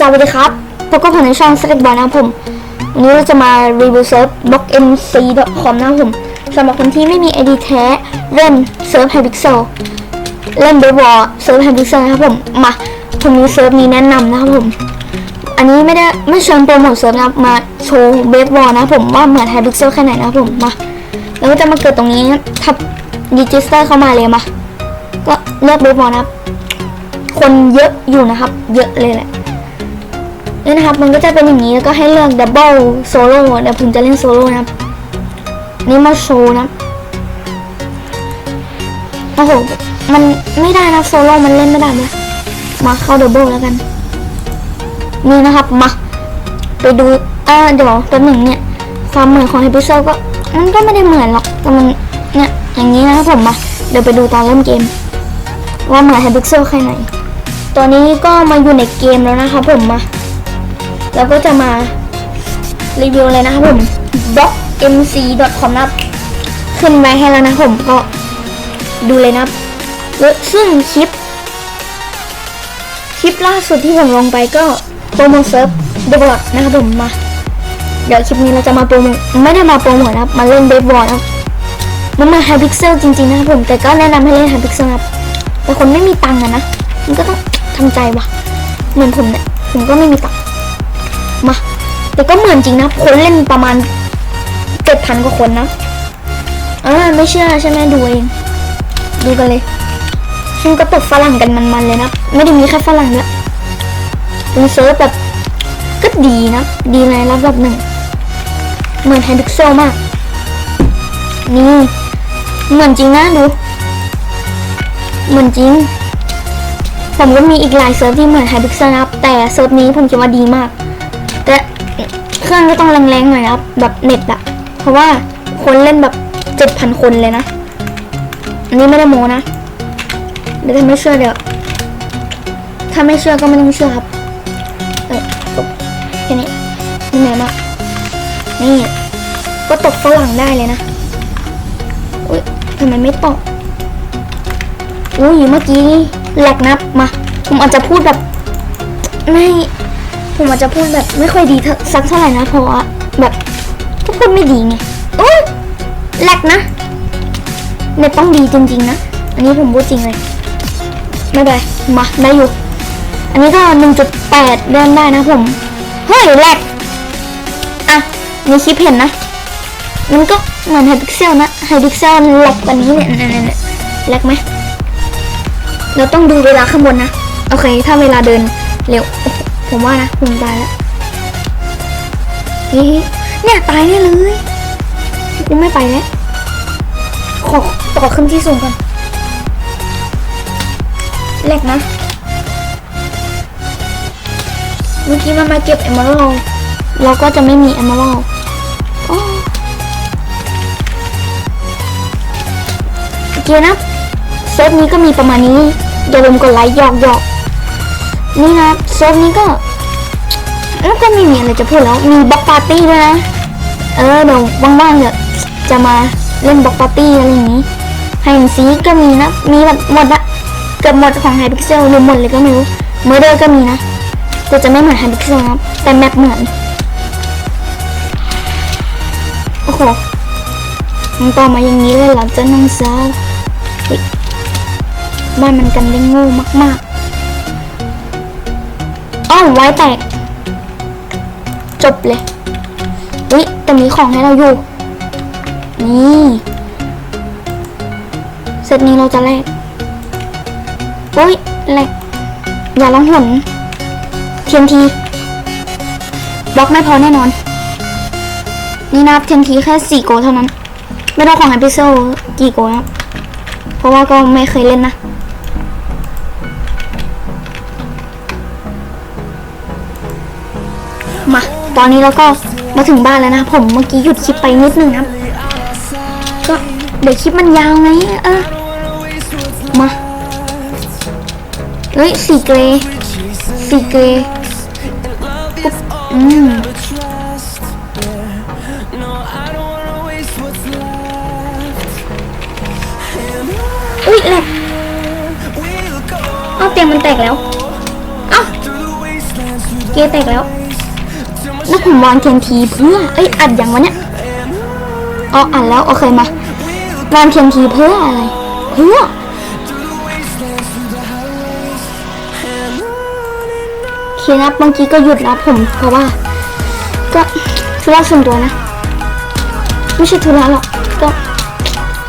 สวัสดีครับพบกับผมในช่องสเต็กบอลนะครับผม วันนี้เราจะมารีวิวเซิร์ฟ blockmc.com นะครับผมสำหรับคนที่ไม่มี ID แท้ เล่นเซิร์ฟ Hypixel เล่นเบสบอลเซิร์ฟ Hypixel นะครับผม มา ผมมีเซิร์ฟนี้แนะนำนะครับผม อันนี้ไม่ได้ไม่เชิญโปรโมทเซิร์ฟนะครับ มาโชว์เบสบอลนะผมว่าเหมือน Hypixel แค่ไหนนะครับผม มา แล้วก็จะมาเกิดตรงนี้ทับดิจิสเตอร์เข้ามาเลยมา ก็เลือกเบสบอลนะครับ คนเยอะอยู่นะครับ เยอะเลยแหละ นี่นะครับ มันก็จะเป็นอย่างนี้แล้วก็ให้เลือกดับเบิลโซโล่เดี๋ยวผมจะเล่นโซโล่นะครับ นี่มาโชว์นะโอ้โหมันไม่ได้นะโซโล่มันเล่นไม่ได้เลยมาเข้าดับเบิลแล้วกัน นี่นะครับมาไปดูเออเดี๋ยวตัวหนึ่งเนี่ย ความเหมือนของเฮปิเซลก็มันก็ไม่ได้เหมือนหรอกแต่มันเนี่ยอย่างนี้นะครับผมมาเดี๋ยวไปดูตอนเริ่มเกม ว่าเหมือนเฮปิเซลแค่ไหนตอนนี้ก็มาอยู่ในเกมแล้วนะครับผมมา แล้วก็จะมารีวิวเลยนะครับผม blockmc.com นะครับขึ้นไว้ให้แล้วนะผมก็ดูเลยนะครับซึ่งคลิป คลิปล่าสุดที่ผมลงไปก็โปรโมทเซิร์ฟเดบอทนะครับผมมา เดี๋ยวคลิปนี้เราจะมาโปรโมทไม่ได้มาโปรโมทนะครับ มาเล่นเบสบอลนะมันมาไฮพิกเซลจริงๆนะครับผมแต่ก็แนะนำให้เล่นไฮพิกเซลครับแต่คนไม่มีตังค์นะ มันก็ต้องทำใจว่ะเหมือนผมเนี่ยผมก็ไม่มีตังค์ แต่ก็เหมือนจริงนะคนเล่นประมาณเจ็ดพันกว่าคนนะอ่าไม่เชื่อใช่ไหมดูเองดูกันเลยซึ่งก็ตกฝรั่งกันมันๆเลยนะไม่ได้มีแค่ฝรั่งด้วยเป็นเซิร์ฟแบบก็ดีนะ ดีในระดับหนึ่งเหมือนไฮพิกเซมาก นี่เหมือนจริงนะดูเหมือนจริง ผมก็มีอีกหลายเซิร์ฟที่เหมือนไฮพิกซลนะครับ แต่เซิร์ฟนี้ผมคิดว่าดีมาก เครื่องก็ต้องแรงๆหน่อยนะครับ แบบเน็ตอะเพราะว่าคนเล่นแบบเจ็ดพันคนเลยนะ อันนี้ไม่ได้โมนะ เดี๋ยวถ้าไม่เชื่อเดี๋ยว ถ้าไม่เชื่อก็ไม่ต้องเชื่อครับ เออจบแค่นี้นี่ไหนมาก นี่ ก็ตกฝรั่งได้เลยนะอุ้ยทำไมไม่ตกอุ้ยเมื่อกี้แหลกนับมา ผมอาจจะพูดแบบไม่ ผมอาจจะพูดแบบไม่ค่อยดีสักเท่าไหร่นะเพราะว่าแบบก็พูดไม่ดีไงโอ้ยแหลกนะเน็ตต้องดีจริงๆนะ อันนี้ผมพูดจริงเลย ไม่เป็นมาได้อยู่ อันนี้ก็1.8เดินได้นะผม เฮ้ยแหลกอะในคลิปเห็นนะ มันก็เหมือนไฮพิกเซลนะไฮพิกเซลแหลกกว่านี้เนี่ยแหลกไหมเราต้องดูเวลาข้างบนนะ โอเค ถ้าเวลาเดินเร็ว ผมว่านะผมตายแล้วเฮ้ยเนี่ยตายแน่เลยยังไม่ไปแล้วขอต่อขึ้นที่สูงก่อนเล็กนะ เมื่อกี้มันมาเก็บเอม r ร l เราก็จะไม่มีเอม r ร l โอ้โอเคนะเซฟนี้ก็มีประมาณนี้ อย่าลืมกดไลค์หยอกหยอก นี่นะเซฟนี้ก็แล้วก็ไม่มีอะไรจะพูดแล้ว มีบล็อกปาร์ตี้ด้วยนะ เออเดี๋ยวว่างๆเดี๋ยวจะมาเล่นบล็อกปาร์ตี้อะไรอย่างนี้ไฮซีก็มีนะ มีแบบหมดอะเกือบหมดของไฮพิกเซลรวมหมดเลยก็ไม่รู้เมอร์เดอร์ก็มีนะแต่จะไม่เหมือนไฮพิกเซลนะแต่แมปเหมือนโอ้โหมันต่อมาอย่างนี้เลยเหรอเจ้าน้องสาวเฮ้ยบ้านมันกันได้โง่มากๆ อ้าวไว้แตก จบเลยอุ้ยแต่มีของให้เราอยู่ นี่เซตนี้เราจะแลกอุ้ยแลกอย่าลองหนเทียนทีบล็อกไม่พอแน่นอน นี่นับเทียนทีแค่สี่โกเท่านั้น ไม่ต้องของไอพิเซลกี่โกนะเพราะว่าก็ไม่เคยเล่นนะ ตอนนี้เราก็มาถึงบ้านแล้วนะ ผมเมื่อกี้หยุดคลิปไปนิดนึงนะครับก็เดี๋ยวคลิปมันยาวไงเออมาเฮ้ยสีเกรย์สีเกรย์ปุ๊บอืมอุ้ยแหลกเอ้าเตียงมันแตกแล้ว เอ้าเกแตกแล้ว ล้วผมวางเทียนทีเพื่อ เอ้ยอัดอย่างวะเนี่ยอ๋ออัดแล้วโอเคมาวางเทียนทีเพื่ออะไร เพื่อโอเคนะบบางทีก็หยุดรับผมเพราะว่า ก็ธุระส่วนตัวนะ ไม่ใช่ธุระหรอกก็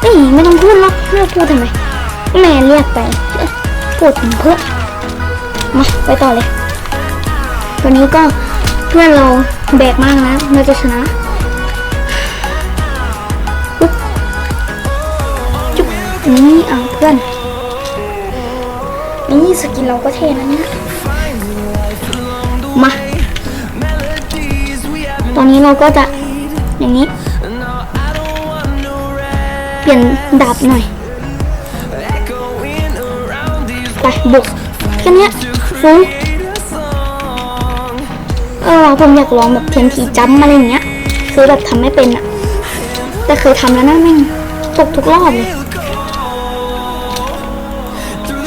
เอ้ยไม่ต้องพูดหรอกเพื่อพูดทำไมแม่เรียกไปพูดเพื่อมาไปต่อเลยวันนี้ก็ เพื่อนเราแบกมากนะเราจะชนะปุ๊บจุ๊บนี่อะเพื่อนนี่สกินเราก็เท่นะเนี่ยมา ตอนนี้เราก็จะอย่างนี้ เปลี่ยนดาบหน่อย ไปบุกแค่นี้ฟุ้ง เออผมอยากลองแบบเทียนทีจัมอะไรเงี้ย คือแบบทำไม่เป็นอะแต่เคยทำแล้วนะแม่งตกทุกรอบเลย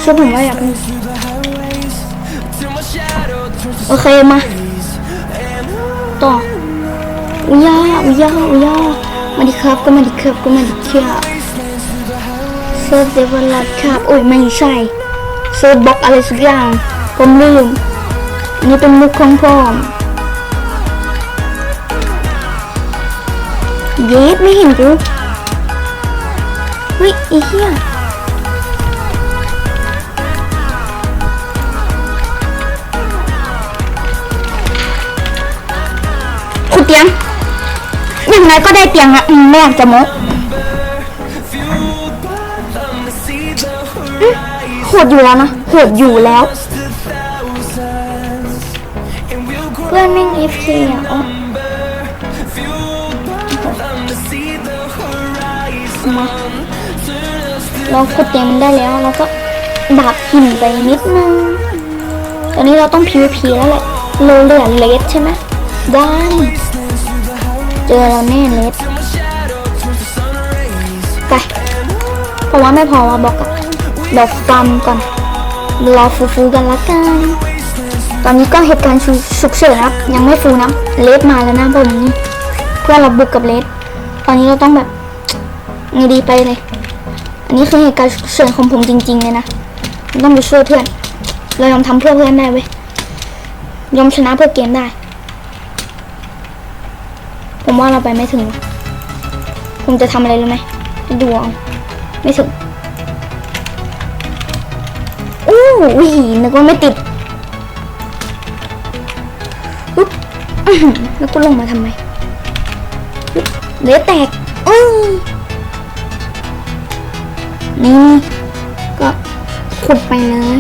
คือผมว่าอยากโอเคมา ต่ออุยาอุยาอุยามาดิครับก็มาดิครับก็มาดิครับเซิร์ฟเดเวลลอดครับโอ้ยไม่ใช่เซิร์ฟบล็อกอะไรสักอย่างผมลืมนนี่เป็นมุกของผม เย็ดไม่เห็นกูเฮ้ยไอ้เหี้ยขุดเตียงอย่างไรก็ได้เตียงอะอืมไม่อยากจะโมโหดอยู่แล้วนะโหดอยู่แล้ว เพื่อนแม่ง FK อะอ๋อม เราขุดเตียงมันได้แล้วเราก็ดาบหินไปนิดนึงตอนนี้เราต้อง PVP แล้วแหละเราเหลือเลสใช่ไหมได้เจอเราแน่เลสไปเพราะว่าไม่พอว่าบอกอะเดี๋ยวฟัมก่อนรอฟูๆกันละกัน ตอนนี้ก็เหตุการณ์ฉุกเฉินนะครับ ยังไม่ฟูนะเลสมาแล้วนะผมนี่เพื่อเราบุกกับเลสตอนนี้เราต้องแบบไงดีไปเลย อันนี้คือเหตุการณ์เฉินของผมจริงๆเลยนะต้องไปช่วยเพื่อน เรายอมทำเพื่อเพื่อนได้เว้ยยอมชนะเพื่อเกมได้ ผมว่าเราไปไม่ถึง ผมจะทำอะไรรู้ไหมดูเอาไม่ถึงอู้วินึกว่าไม่ติดอุ๊บอื้อหือแล้วกูลงมาทำไมเหลือแตกอ้ย นี่ก็ขุดไปเลย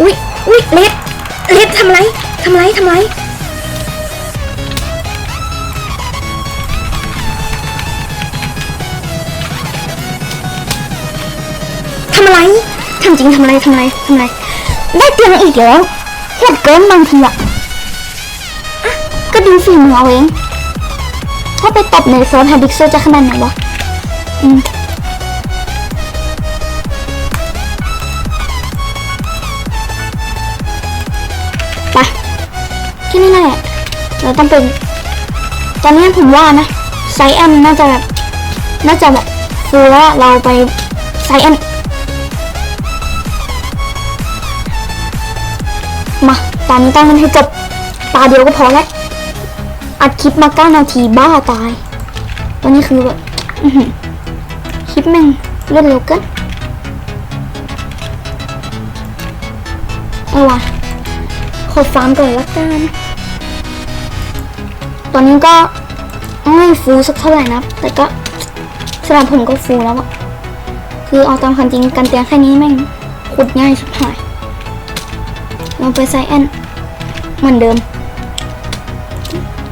อุ้ยอุ้ยเล็ดเล็ดทำไรทำไรทำไร อะไรทำจริงทำอะไรทำอะไรทำอะไร ได้เตียงอีกแล้วโหดเกินบางทีอะก็ดูฝีมือเอาเองถ้าไปตบในเซิร์ฟแฮบิกเซจะขนาดไหนวะอืมไปที่นี่แหละเราต้องเป็น ตอนนี้ผมว่านะไซแอนน่าจะแบบน่าจะแบบฟูแล้วเราไปไซแอนม ตอนนี้ตั้งมันให้จบตาเดียวก็พอแล้วอัดคลิปมาเก้านาทีบ้าตายตอนนี้คือแบบคลิปแม่งรวดเร็วเกินเอาวะขอฟาร์มก่อนละกันตอนนี้ก็ไม่ฟูสักเท่าไหร่นะ แต่ก็สำหรับผมก็ฟูแล้วอะคือเอาตามความจริงกันเตียงแค่นี้แม่งขุดง่ายสุดหาย เราไปไซแอนเหมือนเดิม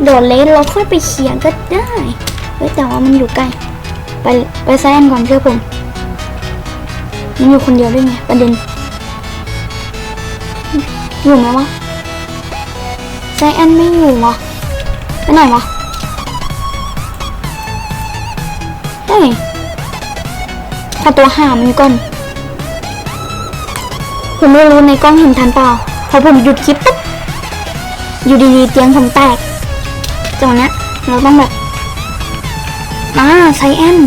โดดเลนเราค่อยไปเขียนก็ได้เฮ้ยแต่ว่ามันอยู่ใกล้ ไปไปไซแอนก่อนเชื่อผมมันอยู่คนเดียวด้วยไงประเด็นอยู่ไหมวะใจแอนไม่อยู่วะไปไหนวะเฮ้ยขอตัวหามันก่อนผมไม่รู้ในกล้องเห็นทันเปล่า อผมหยุดคลิปปุ๊บอยู่ดีๆเตียงผมแตกจังหวะนี้เราต้องแบบอ่าไซแอน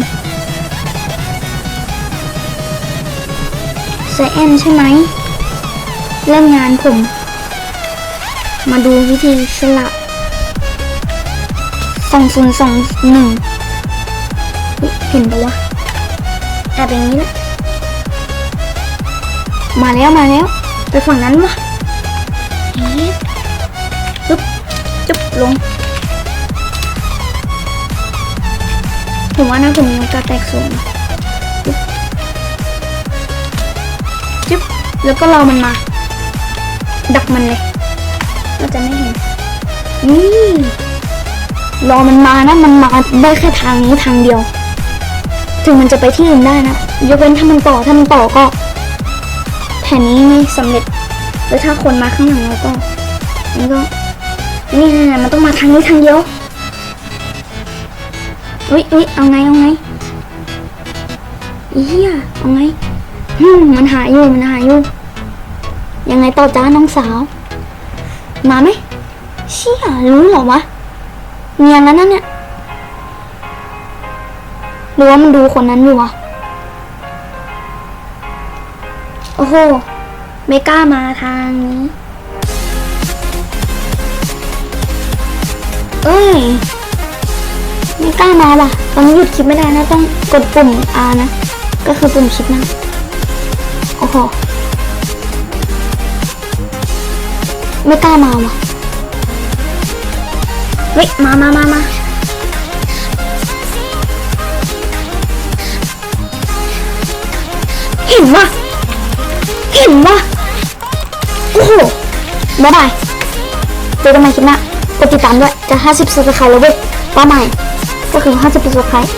ไซแอนใช่ไหมเล่นงานผม มาดูวิธีสลับสองศูนย์สองหนึ่งเห็นปะวะแอบอย่างนี้แหละมาแล้วมาแล้ว ไปฝั่งนั้นวะ เอ๊ะจุ๊บจุ๊บลง ผมว่าน่าผมมีโอกาสแตกสูงจุ๊บจุ๊บแล้วก็รอมันมา ดักมันเลยก็จะไม่เห็นนี่รอมันมานะ มันมาได้แค่ทางนี้ทางเดียว ถึงมันจะไปที่อื่นได้นะ ยกเว้นถ้ามันต่อถ้ามันต่อก็ แผนนี้ไม่สำเร็จ แล้วถ้าคนมาข้างหลังเราก็นี่ก็นี่มันต้องมาทางนี้ทางเดียวอุ้ยอุ้ยเอาไงเอาไงอีเหี้ยเอาไงฮึมมันหายอยู่มันหายอยู่ยังไงต่อจ้าน้องสาว มาไหมเชี่ยรู้หรอวะเนียนแล้วนั่นเนี่ยหรือว่ามันดูคนนั้นอยู่วะโอ้โห ไม่กล้ามาทางนี้ เอ้ยไม่กล้ามาว่ะตอนนี้หยุดคลิปไม่ได้นะ ต้องกดปุ่ม R นะ ก็คือปุ่มคลิปนะ โอ้โหไม่กล้ามาว่ะเฮ้ยมามามามาเห็นว่ะเห็นว่ะ บ๊ายบายเจอกันใหม่คลิปหน้า กดติดตามด้วย จะ 50 subscribe แล้วเว้ยเป้าหมายก็คือ 50 subscribe